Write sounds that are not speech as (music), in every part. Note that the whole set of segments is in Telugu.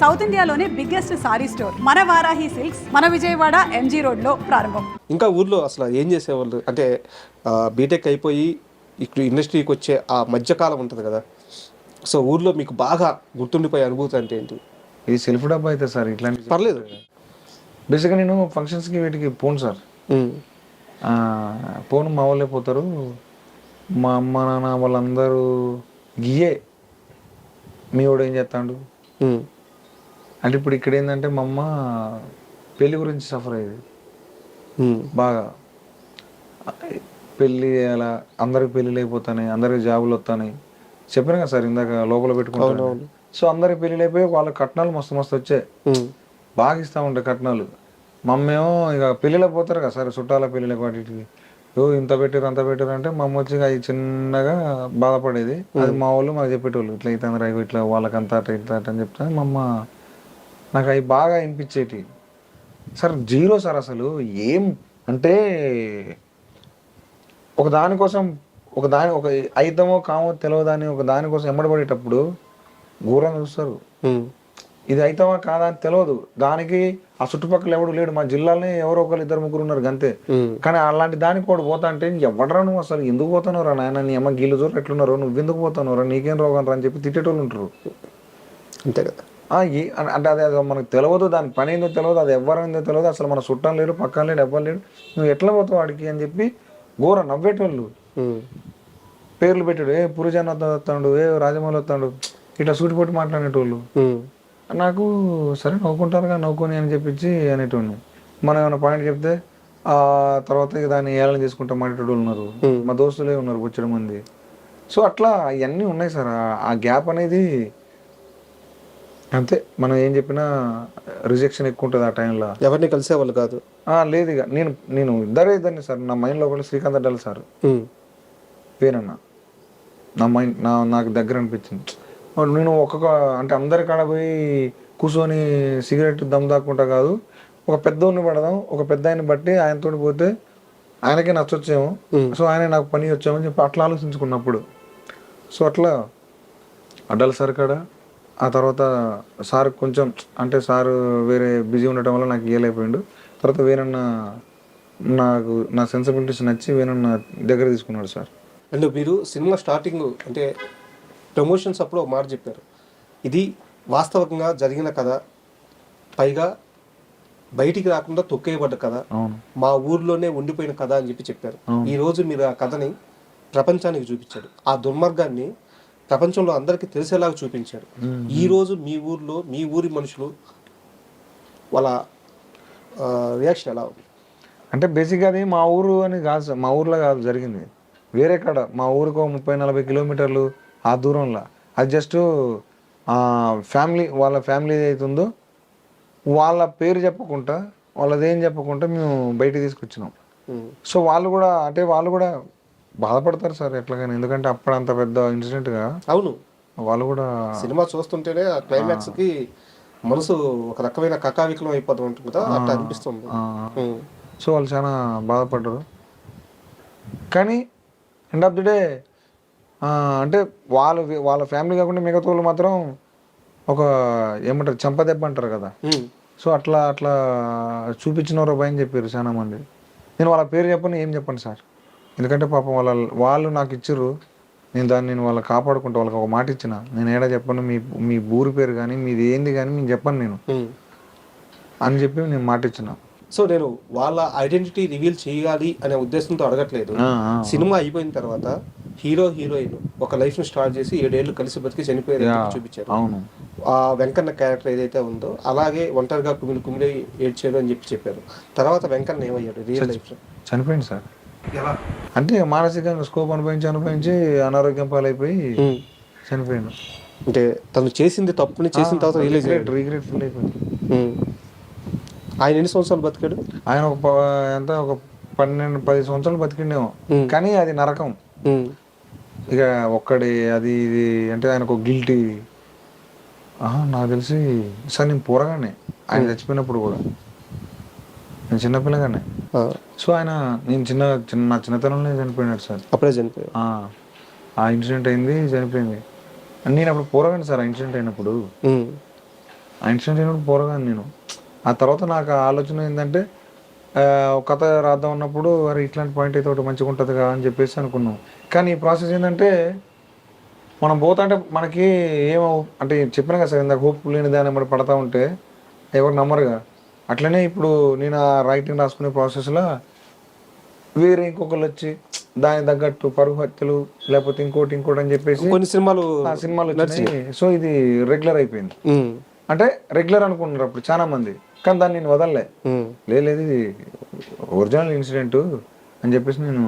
సౌత్ ఇండియాలోనే బిగ్గెస్ట్ సారీ స్టోర్ మన వారాహి సిల్క్స్ మన విజయవాడ ఎంజీ రోడ్లో ప్రారంభం. ఇంకా ఊర్లో అసలు ఏం చేసేవాళ్ళు? అంటే బీటెక్ అయిపోయి ఇక్కడ ఇండస్ట్రీకి వచ్చే ఆ మధ్యకాలం ఉంటుంది కదా. సో ఊర్లో మీకు బాగా గుర్తుండిపోయే అనుభూతి అంటే ఏంటి? ఇది సెల్ఫ్ డబ్బా అయితే సార్ ఇట్లాంటి పర్లేదు. బేసిక్గా నేను ఫంక్షన్స్కి వీటికి పోను సార్. ఆ, పోను మా వాళ్ళే పోతారు. మా అమ్మ నాన్న వాళ్ళందరూ గియే మీ వాడు ఏం చేస్తాడు? అంటే ఇప్పుడు ఇక్కడ ఏంటంటే మా అమ్మ పెళ్ళి గురించి సఫర్ అయ్యేది. బాగా. పెళ్ళి అలా అందరికి పెళ్ళిళ్ళు అయిపోతాయి అందరికి జాబులు వస్తాయి చెప్పాను కదా సార్ ఇందాక లోపల పెట్టుకుంటాను. సో అందరికి పెళ్ళిళ్ళు అయిపోయి వాళ్ళ కట్నాలు మస్తు మస్తు వచ్చాయి. బాగా ఇస్తూ ఉంటాయి కట్నాలు. మమ్మేమో ఇక పెళ్ళిళ్ళకి పోతారు కదా సార్ చుట్టాల పెళ్ళిళ్ళకి వాటికి. ఓ ఇంత పెట్టారు అంత పెట్టారు అంటే మా అమ్మ వచ్చి అవి చిన్నగా బాధపడేది. అది మా వాళ్ళు మాకు చెప్పేటోళ్ళు ఇట్లా అందరూ ఇట్లా వాళ్ళకంతా ఇట్లా అని చెప్తే మా అమ్మ నాకు అవి బాగా వినిపించేటి సార్ జీరో సార్ అసలు ఏం అంటే ఒక దానికోసం ఒక దాని ఒక అయితమో కామో తెలియదని ఒక దానికోసం ఎమ్మడబడేటప్పుడు ఘోరంగా చూస్తారు. ఇది అయితమా కాదా అని తెలియదు దానికి ఆ చుట్టుపక్కల ఎవడు లేడు మా జిల్లాలోనే ఎవరో ఒకరు ఇద్దరు ముగ్గురు ఉన్నారు గంతే. ఉమ్, కానీ అలాంటి దానికి కూడా పోతా అంటే ఎవడరా నువ్వు అసలు? ఎందుకు పోతున్నావురా నాయన నీ అమ్మ గీళ్ళు చూరు ఎట్లున్నారు నువ్వు ఎందుకు పోతున్నావురా నీకేం రోగం రా అని చెప్పి తిట్టేటోళ్ళు ఉంటారు. అంతే కదా. అంటే అది అది మనకు తెలియదు దాని పని ఏందో తెలియదు అది ఎవరైందో తెలియదు అసలు మన చుట్టం లేడు పక్కన లేడు ఎవ్వరు లేడు. నువ్వు ఎట్లా పోతావు వాడికి అని చెప్పి ఘోర నవ్వేటోళ్ళు. పేర్లు పెట్టాడు ఏ పురుజాన్ వస్తాడు ఏ రాజమౌళి వస్తాడు. ఇట్లా సూటిపోటి మాట్లాడేటోళ్ళు. నాకు సరే నవ్వుకుంటారుగా నవ్వుకొని అని చెప్పించి అనేటోడిని మనం ఏమైనా పాయింట్ చెప్తే ఆ తర్వాత దాన్ని ఏళ్ళని చేసుకుంటా మాట్లాడేటోళ్ళు ఉన్నారు. మా దోస్తులే ఉన్నారు బొచ్చడం మంది. సో అట్లా అవన్నీ ఉన్నాయి సార్. ఆ గ్యాప్ అనేది అంతే మనం ఏం చెప్పినా రిజెక్షన్ ఎక్కువ ఉంటుంది ఆ టైంలో ఎవరిని కలిసేవాళ్ళు కాదు. లేదు ఇక నేను నేను ఇద్దరే ఇద్దరిని సార్ నా మైండ్లో ఒకటి శ్రీకాంత్ అడ్డాలి సార్. పేరన్న నా మైండ్ నా నాకు దగ్గర అనిపించింది. నేను ఒక్కొక్క అంటే అందరి కాడ పోయి కూర్చొని సిగరెట్ దమ్ దాక్కుంటా కాదు. ఒక పెద్దోడిని పడదాం ఒక పెద్ద ఆయన బట్టి ఆయనతో పోతే ఆయనకే నచ్చొచ్చేమో. సో ఆయన నాకు పని వచ్చామని చెప్పి అట్లా ఆలోచించుకున్నప్పుడు. సో అట్లా అడ్డాలి సార్ కాడ? ఆ తర్వాత సార్ కొంచెం అంటే సార్ వేరే బిజీ ఉండటం వల్ల నాకు ఇయ్యలేకపోయిండు. తర్వాత వేరన్న నాకు నా సెన్సిబిలిటీస్ నచ్చి వేరన్న దగ్గర తీసుకున్నాడు సార్. అండ్ మీరు సినిమా స్టార్టింగ్ అంటే ప్రమోషన్స్ అప్పుడు ఒక మాట చెప్పారు. ఇది వాస్తవంగా జరిగిన కథ పైగా బయటికి రాకుండా తొక్కేయబడ్డ కథ మా ఊర్లోనే ఉండిపోయిన కథ అని చెప్పి చెప్పారు. ఈ రోజు మీరు ఆ కథని ప్రపంచానికి చూపించారు. ఆ దుర్మార్గాన్ని ప్రపంచంలో అందరికీ తెలిసేలాగా చూపించారు ఈ రోజు మీ ఊర్లో మీ ఊరి మనుషులు వాళ్ళ రియాక్షన్ ఎలా ఉంది? అంటే బేసిక్గా అది మా ఊరు అని కాదు మా ఊర్లో కాదు జరిగింది. వేరే కాడ మా ఊరికి ఒక ముప్పై నలభై కిలోమీటర్లు ఆ దూరంలో. అది జస్ట్ ఫ్యామిలీ వాళ్ళ ఫ్యామిలీ ఏదైతుందో వాళ్ళ పేరు చెప్పకుండా వాళ్ళదేం చెప్పకుండా మేము బయటికి తీసుకొచ్చినాం. సో వాళ్ళు కూడా అంటే వాళ్ళు కూడా బాధపడతారు సార్ ఎట్లాగైనా. ఎందుకంటే అప్పుడు అంత పెద్ద ఇన్సిడెంట్గా అవును. వాళ్ళు కూడా సినిమా చూస్తుంటేనే ఆ క్లైమాక్స్కి మనసు ఒక రకమైన కకావికలం అయిపోతూ ఉంటుంది కదా అట్లా అనిపిస్తుంది. సో వాళ్ళు చాలా బాధపడ్డారు. కానీ ఎండ్ ఆఫ్ ది డే అంటే వాళ్ళు వాళ్ళ ఫ్యామిలీ కాకుండా మిగతా వాళ్ళు మాత్రం ఒక ఏమంటారు చంపదెబ్బ అంటారు కదా. సో అట్లా అట్లా చూపించినారో భయం చెప్పారు చాలా మంది నేను వాళ్ళ పేరు చెప్పను ఏం చెప్పను సార్? ఎందుకంటే పాపం వాళ్ళ వాళ్ళు నాకు ఇచ్చిర్రు. నేను దాన్ని నేను వాళ్ళకి కాపాడుకుంటా వాళ్ళకి ఒక మాట ఇచ్చిన. నేను ఏడా చెప్పను మీ మీ ఊరి పేరు కానీ మీది ఏంది కానీ నేను చెప్పను నేను. అని చెప్పి నేను మాట ఇచ్చిన. సో నేను వాళ్ళ ఐడెంటిటీ రివీల్ చేయాలి అనే ఉద్దేశంతో అడగట్లేదు. సినిమా అయిపోయిన తర్వాత హీరో హీరోయిన్ ఒక లైఫ్ని స్టార్ట్ చేసి ఏడేళ్ళు కలిసి బతికి చనిపోయారు చూపించారు. అవును. ఆ వెంకన్న క్యారెక్టర్ ఏదైతే ఉందో అలాగే ఒంటరిగా కుమిలి కుమిలి ఏడ్చాడు అని చెప్పి చెప్పారు. తర్వాత వెంకన్న ఏమయ్యాడు? రియల్ లైఫ్ చనిపోయింది సార్. అంటే మానసికంగా స్కోప్ అనుభవించి అనుభవించి అనారోగ్యం పాలైపోయి చనిపోయిండు. అంటే తను చేసింది తప్పుని చేసిన తర్వాత రిలీజ్ రిగ్రెట్ రిగ్రెట్ ఫీల్ అయిపోయింది. ఆయన ఎన్ని సంవత్సరాలు బతికాడు? ఆయన ఒక ప- ఎంత ఒక పన్నెండు పది సంవత్సరాలు బతికిండేమో. కానీ అది నరకం. ఇక ఒక్కడి అది ఇది అంటే ఆయనకు ఒక గిల్టీ నాకు తెలిసి సార్ నేను పూరగానే. ఆయన చచ్చిపోయినప్పుడు కూడా. నేను చిన్నపిల్లగానే సో ఆయన నేను చిన్న చిన్న నా చిన్నతనంలో చనిపోయినాడు సార్. అప్పుడే చనిపోయాడు. ఆ, ఇన్సిడెంట్ అయింది చనిపోయింది. నేను అప్పుడు పూరగానే సార్ ఆ ఇన్సిడెంట్ అయినప్పుడు. ఆ ఇన్సిడెంట్ అయినప్పుడు పోరగాను నేను. ఆ తర్వాత నాకు ఆలోచన ఏంటంటే కథ రాద్దాం ఉన్నప్పుడు అరే ఇట్లాంటి పాయింట్ అయితే ఒకటి మంచిగా ఉంటుంది కదా అని చెప్పేసి అనుకున్నాం. కానీ ఈ ప్రాసెస్ ఏంటంటే మనం పోతుంటే మనకి ఏమో అంటే చెప్పినా కదా సార్ ఇందాక హోప్ లేని దాన్ని మరి పడతా ఉంటే ఎవరు నమ్మరుగా. అట్లనే ఇప్పుడు నేను ఆ రైటింగ్ రాసుకునే ప్రాసెస్లో వేరే ఇంకొకరు వచ్చి దానికి తగ్గట్టు పరుగు హత్యలు లేకపోతే ఇంకోటి ఇంకోటి అని చెప్పేసి కొన్ని సినిమాలు సినిమాలు వచ్చినాయి. సో ఇది రెగ్యులర్ అయిపోయింది. అంటే రెగ్యులర్ అనుకుంటున్నారు అప్పుడు చాలా మంది. కానీ దాన్ని నేను వదలలే. లేదు ఇది ఒరిజినల్ ఇన్సిడెంట్ అని చెప్పేసి నేను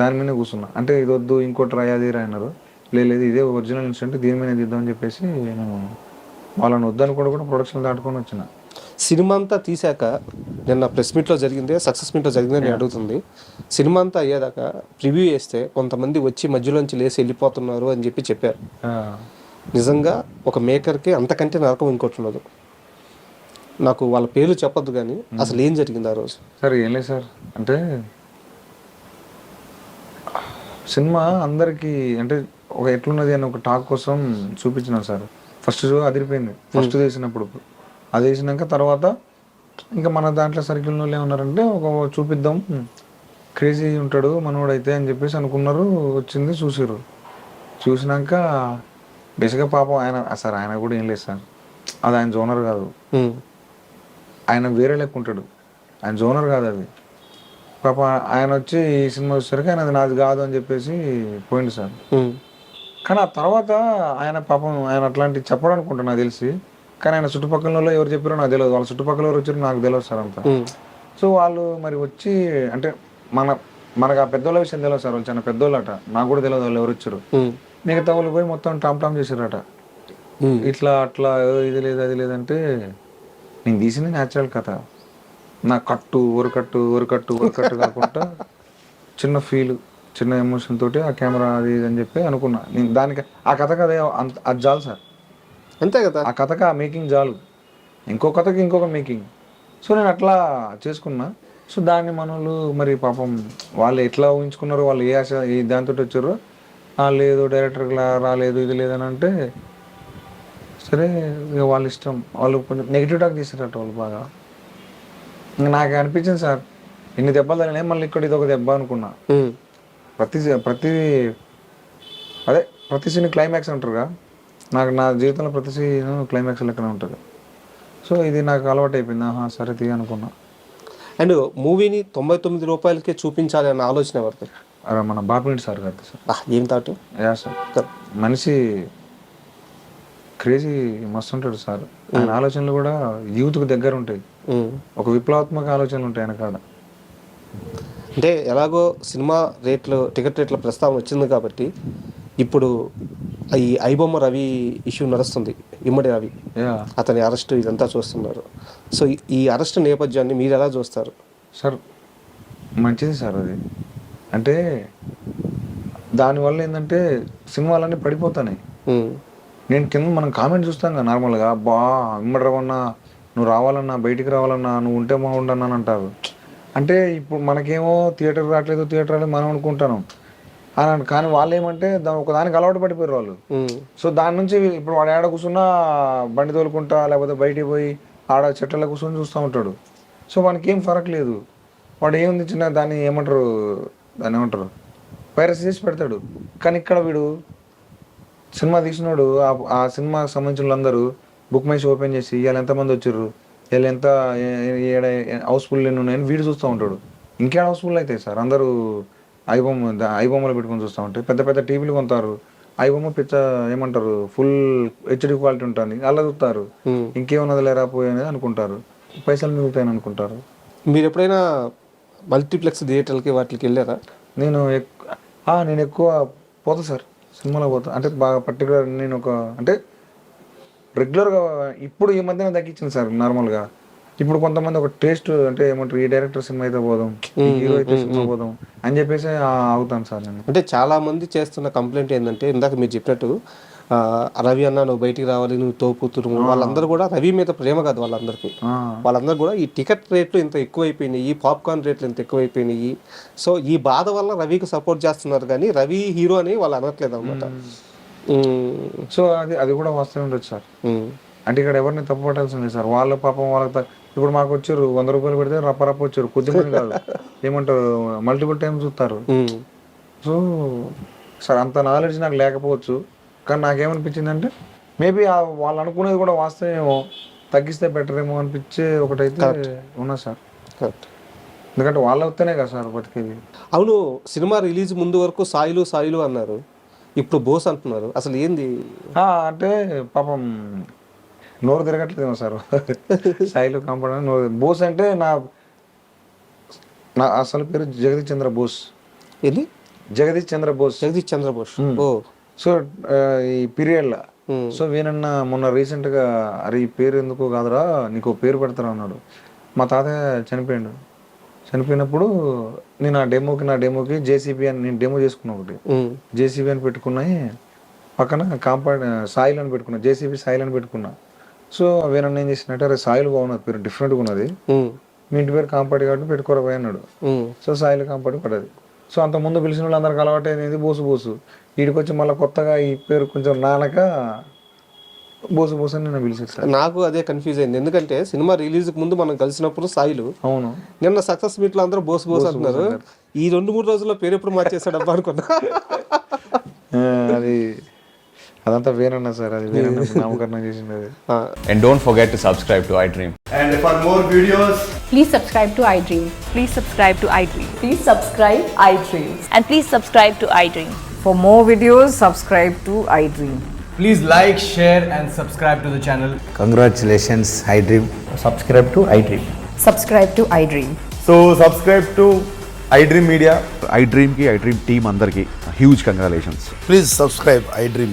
దాని మీద కూర్చున్నా. అంటే ఇది వద్దు ఇంకోటి రాయాది అన్నారు. లేదు ఇదే ఒరిజినల్ ఇన్సిడెంట్ దీని మీద తీద్దామని చెప్పేసి నేను వాళ్ళని వద్దనుకుంటూ కూడా ప్రొడక్షన్ దాటుకొని వచ్చిన. సినిమా అంతా తీసాక నిన్న ప్రెస్ మీట్లో జరిగింది సక్సెస్ మీట్లో జరిగింది నేను అడుగుతుంది. సినిమా అంతా అయ్యేదాకా ప్రివ్యూ చేస్తే కొంతమంది వచ్చి మధ్యలోంచి లేసి వెళ్ళిపోతున్నారు అని చెప్పి చెప్పారు. నిజంగా ఒక మేకర్కి అంతకంటే నరకం ఇంకోటి ఉండదు. నాకు వాళ్ళ పేర్లు చెప్పొద్దు కానీ అసలు ఏం జరిగింది ఆ రోజు? సార్ ఏం లేదు సార్. అంటే సినిమా అందరికి అంటే ఒక ఎట్లున్నది అని ఒక టాక్ కోసం చూపించినాం సార్. ఫస్ట్ షో అదిరిపోయింది. ఫస్ట్ వేసినప్పుడు అది వేసినాక తర్వాత ఇంకా మన దాంట్లో సర్కిల్లో ఏమన్నారంటే ఒక చూపిద్దాం. క్రేజీ ఉంటాడు మనోడైతే అని చెప్పేసి అనుకున్నారు. వచ్చింది చూసిర్రు. చూసినాక బేసిక్గా పాపం ఆయన సార్ ఆయన కూడా ఏం లేదు సార్. అది ఆయన జోనర్ కాదు. ఆయన వేరే లెక్క ఉంటాడు. ఆయన జోనర్ కాదు అది. పాప ఆయన వచ్చి ఈ సినిమా వచ్చేసరికి ఆయన అది నాది కాదు అని చెప్పేసి పోయింది సార్. కానీ ఆ తర్వాత ఆయన పాపం ఆయన అట్లాంటి చెప్పడం అనుకుంటా నాకు తెలిసి కానీ ఆయన చుట్టుపక్కల ఎవరు చెప్పారో నాకు తెలియదు. వాళ్ళ చుట్టుపక్కల ఎవరు వచ్చారో నాకు తెలియదు సార్ అంతా. సో వాళ్ళు మరి వచ్చి అంటే మన మనకు ఆ పెద్దోళ్ళ విషయం తెలియదు సార్. వాళ్ళు చాలా పెద్దోళ్ళట. నాకు కూడా తెలియదు వాళ్ళు ఎవరు వచ్చారు. మిగతా వాళ్ళు పోయి మొత్తం టామ్ టామ్ చేశారట. ఇట్లా అట్లా "ఏ, ఇది లేదు అది లేదంటే నేను తీసింది న్యాచురల్ కథ. నా కట్టు ఊరకట్టు ఊరకట్టు ఊరకట్టు కాకుండా చిన్న ఫీల్ చిన్న ఎమోషన్ తోటి ఆ కెమెరా అది ఇది అని చెప్పి అనుకున్నా. నేను దానికి ఆ కథకు అదే అంత అది చాలు సార్. అంతే కదా? ఆ కథకు ఆ మేకింగ్ చాలు. ఇంకో కథకి ఇంకొక మేకింగ్ సో నేను అట్లా చేసుకున్నా. సో దాన్ని మనోళ్ళు మరి పాపం వాళ్ళు ఎట్లా ఊహించుకున్నారో వాళ్ళు ఏ ఆశ ఏ దాంతో వచ్చారో "ఆ, లేదు డైరెక్టర్ రాలేదు ఇది లేదని అంటే సరే ఇక వాళ్ళ ఇష్టం. వాళ్ళు కొంచెం నెగిటివ్ టాక్ తీసారట వాళ్ళు బాగా. ఇంకా నాకు అనిపించింది సార్ ఇన్ని దెబ్బలు తగిలినాయి మళ్ళీ ఇక్కడ ఇది ఒక దెబ్బ అనుకున్నా. ప్రతి ప్రతి అదే ప్రతి సీన్ క్లైమాక్స్ అంటారుగా. నాకు నా జీవితంలో ప్రతి సీన్ క్లైమాక్స్ లెక్కనే ఉంటుంది. సో ఇది నాకు అలవాటు అయిపోయింది ఆహా సరే తీ అనుకున్నా. అండ్ మూవీని తొంభై తొమ్మిది రూపాయలకే చూపించాలి అన్న ఆలోచన ఎవరిది? మన బాపినేటి సార్ గారి సార్. ఏం తాటు? Yeah sir. మనిషి క్రేజీ మస్తు ఉంటాడు సార్. ఆయన ఆలోచనలు కూడా యూత్కి దగ్గర ఉంటాయి. ఒక విప్లవాత్మక ఆలోచనలు ఉంటాయి ఆయన కాడ. అంటే ఎలాగో సినిమా రేట్లు టికెట్ రేట్ల ప్రస్తావన వచ్చింది కాబట్టి ఇప్పుడు ఈ ఐబొమ్మ రవి ఇష్యూ నడుస్తుంది ఇమ్మడి రవి. అతని అరెస్ట్ ఇదంతా చూస్తున్నారు. సో ఈ- అరెస్ట్ నేపథ్యాన్ని మీరు ఎలా చూస్తారు? సార్ మంచిది సార్ అది. అంటే దానివల్ల ఏంటంటే సినిమాలన్నీ పడిపోతున్నాయి. నేను కింద మనం కామెంట్ చూస్తాం కదా నార్మల్గా బా ఇమ్మడి రవన్నా నువ్వు రావాలన్నా బయటికి రావాలన్నా నువ్వు ఉంటే బాగుండన్నా అని అంటారు అంటే ఇప్పుడు మనకేమో థియేటర్ రావట్లేదు థియేటర్ రాలేదు మనం అనుకుంటాను అని కానీ వాళ్ళు ఏమంటే దా ఒక దానికి అలవాటు పడిపోయారు వాళ్ళు సో దాని నుంచి ఇప్పుడు వాడు ఆడ కూర్చున్నా బండి తోలుకుంటా లేకపోతే బయటికి పోయి ఆడ చెట్లలో కూర్చొని చూస్తూ ఉంటాడు సో వానికి ఏం ఫరక్ లేదు వాడు ఏముంది చిన్న దాన్ని ఏమంటారు దాన్ని ఏమంటారు వైరస్ చేసి పెడతాడు కానీ ఇక్కడ వీడు సినిమా తీసినోడు ఆ- ఆ సినిమాకి సంబంధించిన వాళ్ళందరూ బుక్ మైస్ ఓపెన్ చేసి ఇవాళ ఎంతమంది వచ్చారు వీళ్ళు ఎంత హౌస్ఫుల్ ఎన్ని ఉన్నాయని వీడు చూస్తూ ఉంటాడు ఇంకేడ హౌస్ఫుల్ అయితే సార్ అందరూ ఐబొమ్మ ఐబొమ్మలు పెట్టుకొని చూస్తూ ఉంటాయి. పెద్ద పెద్ద టీవీలు కొంటారు ఐబొమ్మ పిచ్చ ఏమంటారు? ఫుల్ హెచ్డి క్వాలిటీ ఉంటుంది. అలా చూస్తారు. ఇంకేమున్నది లేరా పోయి అనుకుంటారు. పైసలు మిగులుతాయని అనుకుంటారు. మీరు ఎప్పుడైనా మల్టీప్లెక్స్ థియేటర్లకి వాటికి వెళ్ళారా? నేను నేను ఎక్కువ పోతా సార్. సినిమాలో పోతా. అంటే బాగా పర్టికులర్ నేను ఒక అంటే రెగ్యులర్గా ఇప్పుడు ఈ మధ్యన తగ్గించింది సార్ నార్మల్గా. ఇప్పుడు కొంతమంది ఒక టేస్ట్ అంటే ఏమంటారు? ఈ డైరెక్టర్ సినిమా అయితే పోదాం హీరో అయితే సినిమా పోదాం అని చెప్పేసి ఆగుతాను సార్ నేను. అంటే చాలా మంది చేస్తున్న కంప్లైంట్ ఏంటంటే ఇందాక మీరు చెప్పినట్టు రవి అన్న నువ్వు బయటికి రావాలి నువ్వు తోపుతురు వాళ్ళందరూ కూడా రవి మీద ప్రేమ కాదు వాళ్ళందరికీ. వాళ్ళందరూ కూడా ఈ టికెట్ రేట్లు ఇంత ఎక్కువైపోయినాయి పాప్కార్న్ రేట్లు ఇంత ఎక్కువైపోయినాయి. సో ఈ బాధ వల్ల రవికి సపోర్ట్ చేస్తున్నారు కానీ రవి హీరో అని వాళ్ళు అనట్లేదు అనమాట సో అది అది కూడా వాస్తవం ఉండొచ్చు సార్. అంటే ఇక్కడ ఎవరిని తప్పు పట్టాల్సింది సార్. వాళ్ళ పాపం వాళ్ళకి ఇప్పుడు మాకు వచ్చారు వంద రూపాయలు పెడితే రప్ప రప్ప వచ్చారు. కొద్దిమంది కాదు. (laughs) ఏమంటారు? మల్టిపుల్ టైమ్స్ చూస్తారు. సో సార్ అంత నాలెడ్జ్ నాకు లేకపోవచ్చు. కానీ నాకేమనిపించింది అంటే మేబీ వాళ్ళు అనుకునేది కూడా వాస్తవేమో. తగ్గిస్తే బెటర్ ఏమో అనిపించే ఒకటైతే ఉన్నా సార్. కరెక్ట్ ఎందుకంటే వాళ్ళు వస్తేనే కదా సార్ బతికేది. అవును సినిమా రిలీజ్ ముందు వరకు సాయిలు సాయిలు అన్నారు. ఇప్పుడు బోస్ అంటున్నారు. అసలు ఏంది? అంటే పాపం నోరు తిరగట్లేదేమో సార్. సాయిలో కాంపౌండ్ నోరు. బోస్ అంటే నా నా అసలు పేరు జగదీష్ చంద్ర బోస్. ఏంది? జగదీష్ చంద్ర బోస్. జగదీష్ చంద్రబోస్ ఓ. సో ఈ పీరియడ్లో. సో వీనన్న మొన్న రీసెంట్గా అరే ఈ పేరు ఎందుకు కాదురా నీకు పేరు పెడతారా అన్నాడు. మా తాతయ్య చనిపోయాడు. చనిపోయినప్పుడు నేను ఆ డెమోకి నా డెమోకి జేసీబీ అని నేను డెమో చేసుకున్నా ఒకటి. జేసీబీ అని పెట్టుకున్నాయి. పక్కన కాంపౌండ్ సాయిల్ అని పెట్టుకున్నా జేసీబీ సాయిల్ అని పెట్టుకున్నా. సో వీనన్న ఏం చేసినట్టు అరే సాయిల్ బాగున్నది పేరు డిఫరెంట్గా ఉన్నది. మీ ఇంటి పేరు కాంపౌండ్ కాబట్టి పెట్టుకోరా పోయి అన్నాడు. సో సాయిల్ కాంపౌండ్ పడ్డది. సో అంత ముందు పిలిచిన వాళ్ళందరికి అలవాటు అనేది బోసు బోసు. వీడికి వచ్చి మళ్ళీ కొత్తగా ఈ పేరు కొంచెం నానక బోసు బోసు అని నేను పిలిచాను సార్ నాకు అదే కన్ఫ్యూజ్ అయింది. ఎందుకంటే సినిమా రిలీజ్ ముందు మనం కలిసినప్పుడు సాయిలు అవును. నిన్న సక్సెస్ మీట్లో అందరూ బోస్ బోస్ అంటున్నారు. ఈ రెండు మూడు రోజుల్లో పేరు ఎప్పుడు మార్చేసాడు అబ్బా అనుకున్నా అది అదంతా వేరన్నా సార్ అది వేరన్నా నామకరణం చేసింది అది ఆ, And don't forget to subscribe to iDream. And for more videos, Please subscribe to iDream. Please subscribe to iDream. Please subscribe iDream. And please subscribe to iDream. For more videos, subscribe to iDream. please like, share, and subscribe to the channel. Congratulations, iDream. Subscribe to iDream. Subscribe to iDream. So, subscribe to iDream Media. ఐ డ్రీమ్కి ఐ డ్రీమ్ టీమ్ అందరికీ huge congratulations Please subscribe iDream